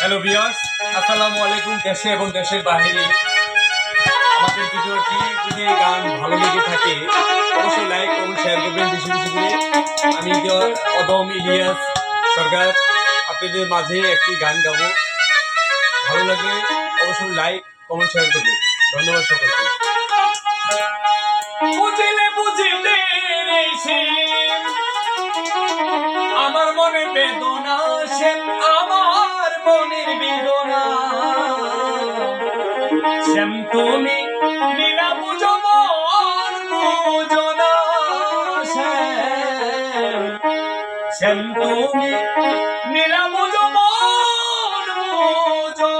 Hello বিয়াস আসসালামু আলাইকুম দেশে এবং দেশের বাহিরে। আমাদের ভিডিওটি যদি গান ভালো লেগে থাকে, অবশ্যই লাইক কমেন্ট শেয়ার করবেন বেশি বেশি করে। আমি অদম ইলিয়াস সরকার। আপনাদের মাঝে একটি গান গাবো। ভালো লাগলে অবশ্যই লাইক কমেন্ট শেয়ার করবেন। ধন্যবাদ সকলকে। শ্যাম তুমি বিনা বুঝো মন বুঝো না শ্যাম তুমি নীলা বুঝো মন বুঝো